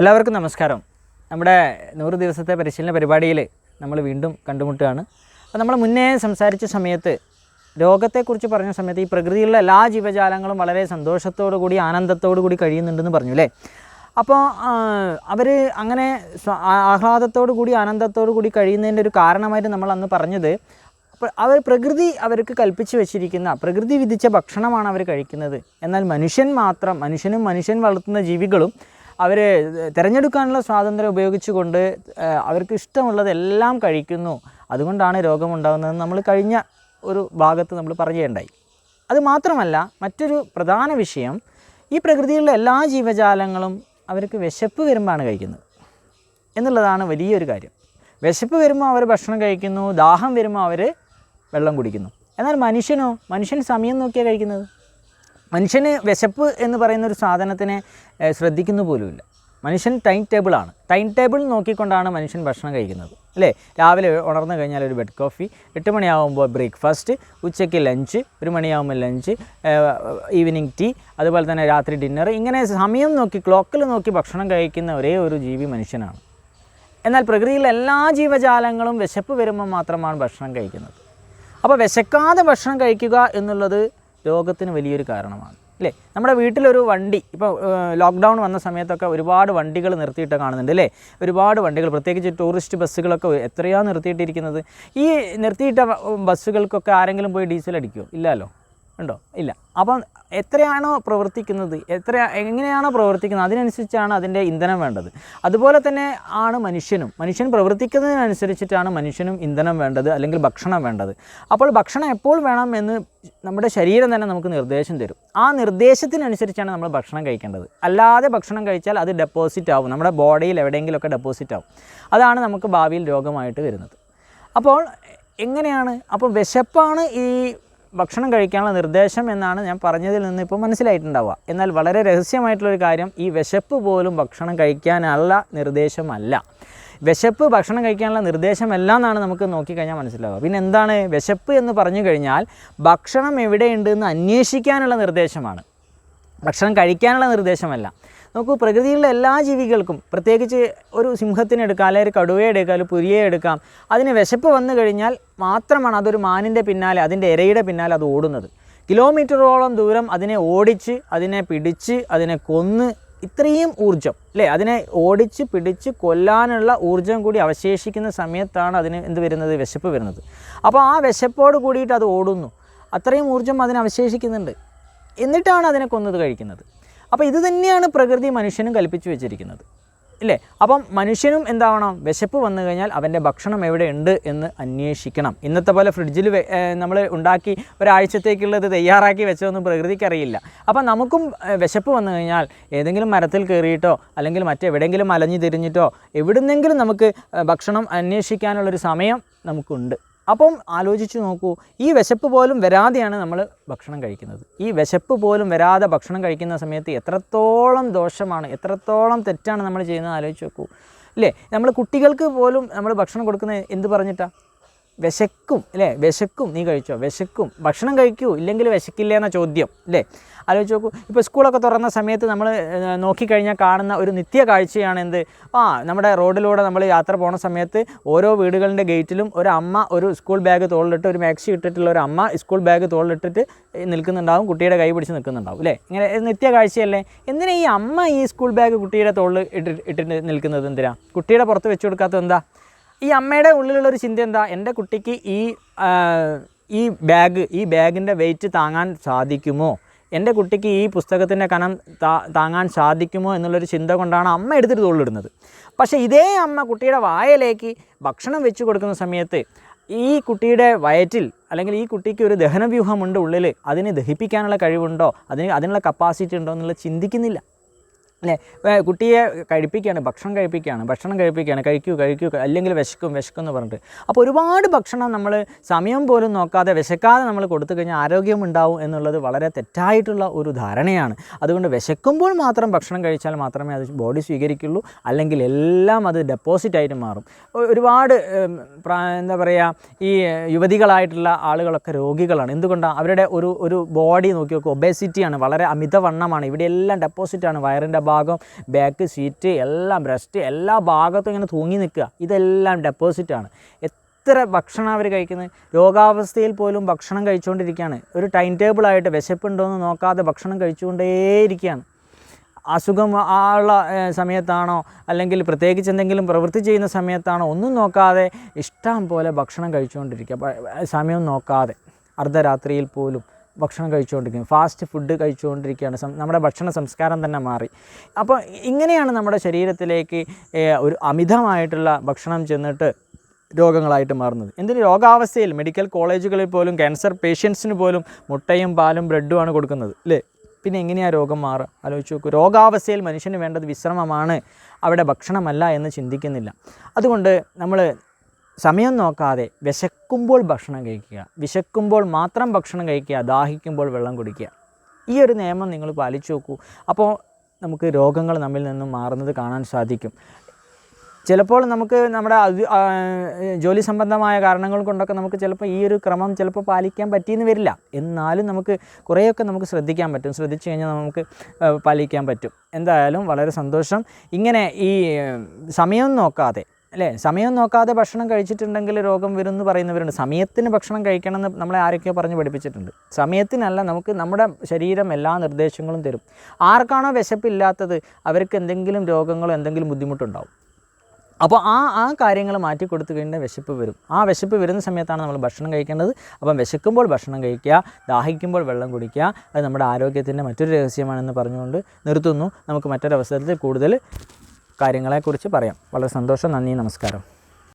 എല്ലാവർക്കും നമസ്കാരം. നമ്മുടെ നൂറ് ദിവസത്തെ പരിശീലന പരിപാടിയിൽ നമ്മൾ വീണ്ടും കണ്ടുമുട്ടുകയാണ്. അപ്പോൾ നമ്മൾ മുന്നേ സംസാരിച്ച സമയത്ത് രോഗത്തെക്കുറിച്ച് പറഞ്ഞ സമയത്ത് ഈ പ്രകൃതിയിലുള്ള എല്ലാ ജീവജാലങ്ങളും വളരെ സന്തോഷത്തോടു കൂടി ആനന്ദത്തോടു കൂടി കഴിയുന്നുണ്ടെന്ന് പറഞ്ഞു അല്ലേ? അപ്പോൾ അവർ അങ്ങനെ ആഹ്ലാദത്തോടു കൂടി ആനന്ദത്തോടു കൂടി കഴിയുന്നതിന്റെ ഒരു കാരണമായിട്ട് നമ്മൾ അന്ന് പറഞ്ഞത് അവർ പ്രകൃതി അവർക്ക് കൽപ്പിച്ചു വെച്ചിരിക്കുന്ന പ്രകൃതി വിധിച്ച ഭക്ഷണമാണ് അവർ കഴിക്കുന്നത്. എന്നാൽ മനുഷ്യൻ മാത്രം മനുഷ്യനും മനുഷ്യൻ വളർത്തുന്ന ജീവികളും അവർ തിരഞ്ഞെടുക്കാനുള്ള സ്വാതന്ത്ര്യം ഉപയോഗിച്ചുകൊണ്ട് അവർക്ക് ഇഷ്ടമുള്ളതെല്ലാം കഴിക്കുന്നു. അതുകൊണ്ടാണ് രോഗമുണ്ടാകുന്നതെന്ന് നമ്മൾ കഴിഞ്ഞ ഒരു ഭാഗത്ത് നമ്മൾ പറയുകയുണ്ടായി. അത് മാത്രമല്ല മറ്റൊരു പ്രധാന വിഷയം ഈ പ്രകൃതിയിലുള്ള എല്ലാ ജീവജാലങ്ങളും അവർക്ക് വിശപ്പ് വരുമ്പോഴാണ് കഴിക്കുന്നത്. എന്നുള്ളതാണ് വലിയൊരു കാര്യം. വിശപ്പ് വരുമ്പോൾ അവർ ഭക്ഷണം കഴിക്കുന്നു ദാഹം വരുമ്പോൾ അവർ വെള്ളം കുടിക്കുന്നു. എന്നാൽ മനുഷ്യനോ മനുഷ്യൻ സമയം നോക്കിയാണ് കഴിക്കുന്നത്? മനുഷ്യന് വിശപ്പ് എന്ന് പറയുന്ന ഒരു സാധനത്തിനെ ശ്രദ്ധിക്കുന്നു പോലുമില്ല. മനുഷ്യൻ ടൈം ടേബിളാണ്. ടൈം ടേബിൾ നോക്കിക്കൊണ്ടാണ് മനുഷ്യൻ ഭക്ഷണം കഴിക്കുന്നത്. അല്ലേ? രാവിലെ ഉണർന്നു കഴിഞ്ഞാൽ ഒരു ബെഡ് കോഫി എട്ട് മണിയാകുമ്പോൾ ബ്രേക്ക്ഫാസ്റ്റ് ഉച്ചയ്ക്ക് ലഞ്ച് ഒരു മണിയാകുമ്പോൾ ലഞ്ച് ഈവനിങ് ടീ അതുപോലെ തന്നെ രാത്രി ഡിന്നർ ഇങ്ങനെ സമയം നോക്കി ക്ലോക്കിൽ നോക്കി ഭക്ഷണം കഴിക്കുന്ന ഒരേ ഒരു ജീവി മനുഷ്യനാണ്. എന്നാൽ പ്രകൃതിയിലെ എല്ലാ ജീവജാലങ്ങളും വിശപ്പ് വരുമ്പോൾ മാത്രമാണ് ഭക്ഷണം കഴിക്കുന്നത്. അപ്പോൾ വിശക്കാതെ ഭക്ഷണം കഴിക്കുക എന്നുള്ളത് രോഗത്തിന് വലിയൊരു കാരണമാണ്. അല്ലേ? നമ്മുടെ വീട്ടിലൊരു വണ്ടി ഇപ്പോൾ ലോക്ക്ഡൗൺ വന്ന സമയത്തൊക്കെ ഒരുപാട് വണ്ടികൾ നിർത്തിയിട്ട് കാണുന്നുണ്ട് അല്ലേ? ഒരുപാട് വണ്ടികൾ പ്രത്യേകിച്ച് ടൂറിസ്റ്റ് ബസ്സുകളൊക്കെ എത്രയാണ് നിർത്തിയിട്ടിരിക്കുന്നത്? ഈ നിർത്തിയിട്ട ബസ്സുകൾക്കൊക്കെ ആരെങ്കിലും പോയി ഡീസൽ അടിക്കുമോ ഇല്ലല്ലോ ഉണ്ടോ? ഇല്ല. അപ്പം എത്രയാണോ പ്രവർത്തിക്കുന്നത് എത്ര എങ്ങനെയാണോ പ്രവർത്തിക്കുന്നത് അതിനനുസരിച്ചാണ് അതിന്റെ ഇന്ധനം വേണ്ടത്. അതുപോലെ തന്നെ ആണ് മനുഷ്യനും. മനുഷ്യൻ പ്രവർത്തിക്കുന്നതിനനുസരിച്ചിട്ടാണ് മനുഷ്യനും ഇന്ധനം വേണ്ടത് അല്ലെങ്കിൽ ഭക്ഷണം വേണ്ടത്. അപ്പോൾ ഭക്ഷണം എപ്പോൾ വേണം എന്ന് നമ്മുടെ ശരീരം തന്നെ നമുക്ക് നിർദ്ദേശം തരും. ആ നിർദ്ദേശത്തിനനുസരിച്ചാണ് നമ്മൾ ഭക്ഷണം കഴിക്കേണ്ടത്. അല്ലാതെ ഭക്ഷണം കഴിച്ചാൽ അത് ഡെപ്പോസിറ്റ് ആവും. നമ്മുടെ ബോഡിയിൽ എവിടെയെങ്കിലുമൊക്കെ ഡെപ്പോസിറ്റ് ആവും. അതാണ് നമുക്ക് ഭാവിയിൽ രോഗമായിട്ട് വരുന്നത്. അപ്പോൾ എങ്ങനെയാണ്? അപ്പോൾ വിശപ്പാണ് ഈ ഭക്ഷണം കഴിക്കാനുള്ള നിർദ്ദേശം എന്നാണ് ഞാൻ പറഞ്ഞതിൽ നിന്ന് ഇപ്പോൾ മനസ്സിലായിട്ടുണ്ടാവുക. എന്നാൽ വളരെ രഹസ്യമായിട്ടുള്ളൊരു കാര്യം ഈ വിശപ്പ് പോലും ഭക്ഷണം കഴിക്കാനുള്ള നിർദ്ദേശമല്ല. വിശപ്പ് ഭക്ഷണം കഴിക്കാനുള്ള നിർദ്ദേശമല്ല എന്നാണ് നമുക്ക് നോക്കിക്കഴിഞ്ഞാൽ മനസ്സിലാവുക. പിന്നെ എന്താണ് വിശപ്പ് എന്ന് പറഞ്ഞു കഴിഞ്ഞാൽ ഭക്ഷണം എവിടെയുണ്ട് എന്ന് അന്വേഷിക്കാനുള്ള നിർദ്ദേശമാണ്. ഭക്ഷണം കഴിക്കാനുള്ള നിർദ്ദേശമല്ല. നോക്കൂ പ്രകൃതിയിലുള്ള എല്ലാ ജീവികൾക്കും പ്രത്യേകിച്ച് ഒരു സിംഹത്തിനെടുക്കാം അല്ലെങ്കിൽ ഒരു കടുവയെ എടുക്കാം അല്ലെങ്കിൽ പുലിയെ എടുക്കാം അതിന് വിശപ്പ് വന്നു കഴിഞ്ഞാൽ മാത്രമാണ് അതൊരു മാനിന്റെ പിന്നാലെ അതിന്റെ ഇരയുടെ പിന്നാലെ അത് ഓടുന്നത്. കിലോമീറ്ററോളം ദൂരം അതിനെ ഓടിച്ച് അതിനെ പിടിച്ച് അതിനെ കൊന്ന് ഇത്രയും ഊർജം അല്ലേ? അതിനെ ഓടിച്ച് പിടിച്ച് കൊല്ലാനുള്ള ഊർജം കൂടി അവശേഷിക്കുന്ന സമയത്താണ് അതിന് എന്ത് വരുന്നത്? വിശപ്പ് വരുന്നത്. അപ്പോൾ ആ വിശപ്പോട് കൂടിയിട്ട് അത് ഓടുന്നു. അത്രയും ഊർജം അതിന് അവശേഷിക്കുന്നുണ്ട്. എന്നിട്ടാണ് അതിനെ കൊന്നത് കഴിക്കുന്നത്. അപ്പോൾ ഇത് തന്നെയാണ് പ്രകൃതി മനുഷ്യനും കൽപ്പിച്ചു വെച്ചിരിക്കുന്നത്. ഇല്ലേ? അപ്പം മനുഷ്യനും എന്താവണം? വിശപ്പ് വന്നു കഴിഞ്ഞാൽ അവന്റെ ഭക്ഷണം എവിടെ ഉണ്ട് എന്ന് അന്വേഷിക്കണം. ഇന്നത്തെ പോലെ ഫ്രിഡ്ജിൽ നമ്മൾ ഉണ്ടാക്കി ഒരാഴ്ചത്തേക്കുള്ളത് തയ്യാറാക്കി വെച്ചതൊന്നും പ്രകൃതിക്കറിയില്ല. അപ്പം നമുക്കും വിശപ്പ് വന്നു കഴിഞ്ഞാൽ ഏതെങ്കിലും മരത്തിൽ കയറിയിട്ടോ അല്ലെങ്കിൽ മറ്റെവിടെയെങ്കിലും അലഞ്ഞു തിരിഞ്ഞിട്ടോ എവിടുന്നെങ്കിലും നമുക്ക് ഭക്ഷണം അന്വേഷിക്കാനുള്ളൊരു സമയം നമുക്കുണ്ട്. അപ്പം ആലോചിച്ച് നോക്കൂ ഈ വിശപ്പ് പോലും വരാതെയാണ് നമ്മൾ ഭക്ഷണം കഴിക്കുന്നത്. ഈ വിശപ്പ് പോലും വരാതെ ഭക്ഷണം കഴിക്കുന്ന സമയത്ത് എത്രത്തോളം ദോഷമാണ് എത്രത്തോളം തെറ്റാണ് നമ്മൾ ചെയ്യുന്നത് ആലോചിച്ച് നോക്കൂ. അല്ലേ നമ്മൾ കുട്ടികൾക്ക് പോലും നമ്മൾ ഭക്ഷണം കൊടുക്കുന്നത് എന്ത് പറഞ്ഞിട്ടാ? വിശക്കും അല്ലേ? വിശക്കും നീ കഴിച്ചോ? വിശക്കും. ഭക്ഷണം കഴിക്കൂ ഇല്ലെങ്കിൽ വിശക്കില്ല എന്ന ചോദ്യം അല്ലേ? ആലോചിച്ച് നോക്കൂ. ഇപ്പോൾ സ്കൂളൊക്കെ തുറന്ന സമയത്ത് നമ്മൾ നോക്കിക്കഴിഞ്ഞാൽ കാണുന്ന ഒരു നിത്യ കാഴ്ചയാണ് എന്ത്? ആ നമ്മുടെ റോഡിലൂടെ നമ്മൾ യാത്ര പോണ സമയത്ത് ഓരോ വീടുകളുടെ ഗേറ്റിലും ഒരു അമ്മ ഒരു സ്കൂൾ ബാഗ് തോളിലിട്ട് ഒരു മാക്സി ഇട്ടിട്ടുള്ള ഒരു അമ്മ സ്കൂൾ ബാഗ് തോളിലിട്ടിട്ട് നിൽക്കുന്നുണ്ടാവും. കുട്ടിയുടെ കൈ പിടിച്ച് നിൽക്കുന്നുണ്ടാവും അല്ലേ? ഇങ്ങനെ നിത്യ കാഴ്ചയല്ലേ? എന്തിനാ ഈ അമ്മ ഈ സ്കൂൾ ബാഗ് കുട്ടിയുടെ തോളിൽ ഇട്ടിട്ട് ഇട്ടിട്ട് നിൽക്കുന്നത് എന്തിനാ? കുട്ടിയുടെ പുറത്ത് വെച്ച് കൊടുക്കാത്തത് എന്താ? ഈ അമ്മയുടെ ഉള്ളിലുള്ള ഒരു ചിന്ത എന്താ? എന്റെ കുട്ടിക്ക് ഈ ഈ ബാഗ് ഈ ബാഗിന്റെ വെയിറ്റ് താങ്ങാൻ സാധിക്കുമോ? എന്റെ കുട്ടിക്ക് ഈ പുസ്തകത്തിന്റെ കനം താങ്ങാൻ സാധിക്കുമോ എന്നുള്ളൊരു ചിന്ത കൊണ്ടാണ് അമ്മ എടുത്തിട്ട് തോളിലിടുന്നത് പക്ഷേ ഇതേ അമ്മ കുട്ടിയുടെ വായലേക്ക് ഭക്ഷണം വെച്ച് കൊടുക്കുന്ന സമയത്ത് ഈ കുട്ടിയുടെ വയറ്റിൽ അല്ലെങ്കിൽ ഈ കുട്ടിക്ക് ഒരു ദഹനവ്യൂഹമുണ്ട് ഉള്ളിൽ അതിനെ ദഹിപ്പിക്കാനുള്ള കഴിവുണ്ടോ? അതിന് അതിനുള്ള കപ്പാസിറ്റി ഉണ്ടോ എന്നുള്ളത് ചിന്തിക്കുന്നില്ല. അല്ലേ? കുട്ടിയെ കഴിപ്പിക്കുകയാണ് ഭക്ഷണം കഴിപ്പിക്കുകയാണ് ഭക്ഷണം കഴിപ്പിക്കുകയാണ് കഴിക്കൂ കഴിക്കൂ അല്ലെങ്കിൽ വിശക്കും വിശക്കും എന്ന് പറഞ്ഞിട്ട്. അപ്പോൾ ഒരുപാട് ഭക്ഷണം നമ്മൾ സമയം പോലും നോക്കാതെ വിശക്കാതെ നമ്മൾ കൊടുത്തു കഴിഞ്ഞാൽ ആരോഗ്യം ഉണ്ടാവും എന്നുള്ളത് വളരെ തെറ്റായിട്ടുള്ള ഒരു ധാരണയാണ്. അതുകൊണ്ട് വിശക്കുമ്പോൾ മാത്രം ഭക്ഷണം കഴിച്ചാൽ മാത്രമേ അത് ബോഡി സ്വീകരിക്കുള്ളൂ അല്ലെങ്കിൽ എല്ലാം അത് ഡെപ്പോസിറ്റ് ആയിട്ട് മാറും. ഒരുപാട് എന്താ പറയുക ഈ യുവതികളായിട്ടുള്ള ആളുകളൊക്കെ രോഗികളാണ്. എന്തുകൊണ്ടാണ് അവരുടെ ഒരു ഒരു ബോഡി നോക്കി നോക്കുക ഒബേസിറ്റിയാണ് വളരെ അമിതവണ്ണമാണ്. ഇവിടെയെല്ലാം ഡെപ്പോസിറ്റാണ് വയറിന്റെ ഭാഗം ബാക്ക് സീറ്റ് എല്ലാം ബ്രസ്റ്റ് എല്ലാ ഭാഗത്തും ഇങ്ങനെ തൂങ്ങി നിൽക്കുക. ഇതെല്ലാം ഡെപ്പോസിറ്റാണ് എത്ര ഭക്ഷണം അവർ കഴിക്കുന്നത്? രോഗാവസ്ഥയിൽ പോലും ഭക്ഷണം കഴിച്ചുകൊണ്ടിരിക്കുകയാണ്. ഒരു ടൈം ടേബിളായിട്ട് വിശപ്പുണ്ടോ എന്ന് നോക്കാതെ ഭക്ഷണം കഴിച്ചുകൊണ്ടേയിരിക്കുകയാണ്. അസുഖം ഉള്ള സമയത്താണോ? അല്ലെങ്കിൽ പ്രത്യേകിച്ച് എന്തെങ്കിലും പ്രവൃത്തി ചെയ്യുന്ന സമയത്താണോ? ഒന്നും നോക്കാതെ ഇഷ്ടം പോലെ ഭക്ഷണം കഴിച്ചുകൊണ്ടിരിക്കുക. സമയം നോക്കാതെ. അർദ്ധരാത്രിയിൽ പോലും. ഭക്ഷണം കഴിച്ചുകൊണ്ടിരിക്കുന്നത് ഫാസ്റ്റ് ഫുഡ് കഴിച്ചുകൊണ്ടിരിക്കുകയാണ്. നമ്മുടെ ഭക്ഷണ സംസ്കാരം തന്നെ മാറി. അപ്പോൾ ഇങ്ങനെയാണ് നമ്മുടെ ശരീരത്തിലേക്ക് ഒരു അമിതമായിട്ടുള്ള ഭക്ഷണം ചെന്നിട്ട് രോഗങ്ങളായിട്ട് മാറുന്നത്. എന്തിന്? രോഗാവസ്ഥയിൽ മെഡിക്കൽ കോളേജുകളിൽ പോലും ക്യാൻസർ പേഷ്യൻസിന് പോലും മുട്ടയും പാലും ബ്രെഡുമാണ് കൊടുക്കുന്നത് അല്ലേ പിന്നെ എങ്ങനെയാണ് രോഗം മാറുക ആലോചിച്ച് നോക്കൂ. രോഗാവസ്ഥയിൽ മനുഷ്യന് വേണ്ടത് വിശ്രമമാണ്. അവിടെ ഭക്ഷണമല്ല എന്ന് ചിന്തിക്കുന്നില്ല. അതുകൊണ്ട് നമ്മൾ സമയം നോക്കാതെ വിശക്കുമ്പോൾ ഭക്ഷണം കഴിക്കുക. വിശക്കുമ്പോൾ മാത്രം ഭക്ഷണം കഴിക്കുക. ദാഹിക്കുമ്പോൾ വെള്ളം കുടിക്കുക. ഈ ഒരു നിയമം നിങ്ങൾ പാലിച്ചു നോക്കൂ. അപ്പോൾ നമുക്ക് രോഗങ്ങൾ നമ്മിൽ നിന്നും മാറുന്നത് കാണാൻ സാധിക്കും. ചിലപ്പോൾ നമുക്ക് നമ്മുടെ ജോലി സംബന്ധമായ കാരണങ്ങൾ കൊണ്ടൊക്കെ നമുക്ക് ചിലപ്പോൾ ഈ ഒരു ക്രമം ചിലപ്പോൾ പാലിക്കാൻ പറ്റിയെന്ന് വരില്ല. എന്നാലും നമുക്ക് കുറേയൊക്കെ നമുക്ക് ശ്രദ്ധിക്കാൻ പറ്റും. ശ്രദ്ധിച്ചു കഴിഞ്ഞാൽ നമുക്ക് പാലിക്കാൻ പറ്റും. എന്തായാലും വളരെ സന്തോഷം. ഇങ്ങനെ ഈ സമയം നോക്കാതെ അല്ലേ? സമയം നോക്കാതെ ഭക്ഷണം കഴിച്ചിട്ടുണ്ടെങ്കിൽ രോഗം വരും എന്ന് പറയുന്നവരുണ്ട്. സമയത്തിന് ഭക്ഷണം കഴിക്കണം എന്ന് നമ്മളെ ആരൊക്കെയോ പറഞ്ഞ് പഠിപ്പിച്ചിട്ടുണ്ട്. സമയത്തിനല്ല നമുക്ക് നമ്മുടെ ശരീരം എല്ലാ നിർദ്ദേശങ്ങളും തരും. ആർക്കാണോ വിശപ്പില്ലാത്തത് അവർക്ക് എന്തെങ്കിലും രോഗങ്ങളോ എന്തെങ്കിലും ബുദ്ധിമുട്ടുണ്ടാവും. അപ്പോൾ ആ ആ കാര്യങ്ങൾ മാറ്റി കൊടുത്തു കഴിഞ്ഞാൽ വിശപ്പ് വരും. ആ വിശപ്പ് വരുന്ന സമയത്താണ് നമ്മൾ ഭക്ഷണം കഴിക്കേണ്ടത്. അപ്പം വിശക്കുമ്പോൾ ഭക്ഷണം കഴിക്കുക ദാഹിക്കുമ്പോൾ വെള്ളം കുടിക്കുക. അത് നമ്മുടെ ആരോഗ്യത്തിന്റെ മറ്റൊരു രഹസ്യമാണെന്ന് പറഞ്ഞുകൊണ്ട് നിർത്തുന്നു. നമുക്ക് മറ്റൊരവസരത്തിൽ കൂടുതൽ കാര്യങ്ങളെക്കുറിച്ച് പറയാം. വളരെ സന്തോഷം. നന്ദി. നമസ്കാരം.